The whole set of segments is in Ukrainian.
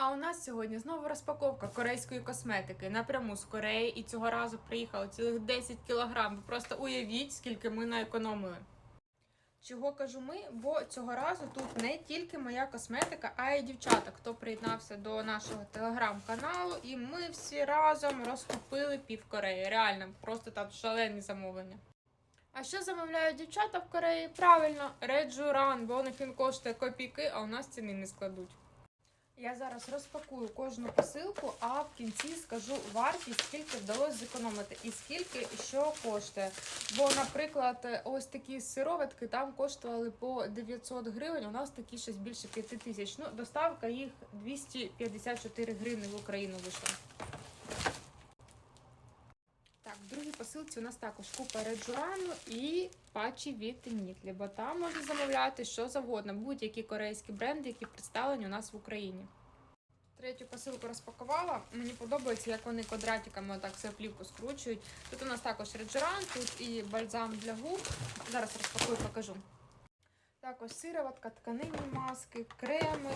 А у нас сьогодні знову розпаковка корейської косметики напряму з Кореї. І цього разу приїхало цілих 10 кілограм. Ви просто уявіть, скільки ми наекономили. Чого кажу ми? Бо цього разу тут не тільки моя косметика, а й дівчата, хто приєднався до нашого телеграм-каналу, і ми всі разом розкупили пів Кореї. Реально, просто там шалені замовлення. А що замовляють дівчата в Кореї? Правильно, Реджуран, бо них він коштує копійки, а у нас ціни не складуть. Я зараз розпакую кожну посилку, а в кінці скажу вартість, скільки вдалося зекономити і скільки що коштує. Бо, наприклад, ось такі сироватки там коштували по 900 гривень, у нас такі щось більше 5 тисяч. Ну, доставка їх 254 гривні в Україну вийшла. Так, в другій посилці у нас також купа реджурану і патчі від Нітлі, бо там можна замовляти що завгодно, будь-які корейські бренди, які представлені у нас в Україні. Третю посилку розпакувала. Мені подобається, як вони квадратиками отак все плівку скручують. Тут у нас також реджуран, тут і бальзам для губ. Зараз розпакую, покажу. Також сироватка, тканинні маски, креми.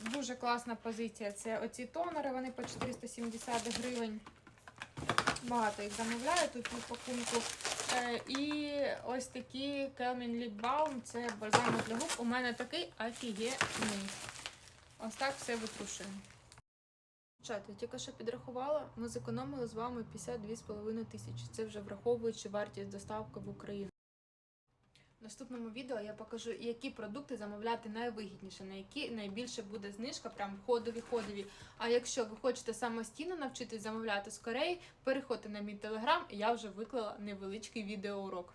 Дуже класна позиція. Це оці тонери, вони по 470 гривень. Багато їх замовляю тут пакунку. Е, і ось такі Kelvin Lip Balm, це бальзам для губ. У мене такий офігенний. Ось так все витрушуємо. Чат, я тільки що підрахувала, ми зекономили з вами 52,5 тисячі. Це вже враховуючи вартість доставки в Україну. Наступному відео я покажу, які продукти замовляти найвигідніше, на які найбільше буде знижка, прям ходові ходові. А якщо ви хочете самостійно навчитись замовляти з Кореї, переходьте на мій телеграм, я вже виклала невеличкий відеоурок.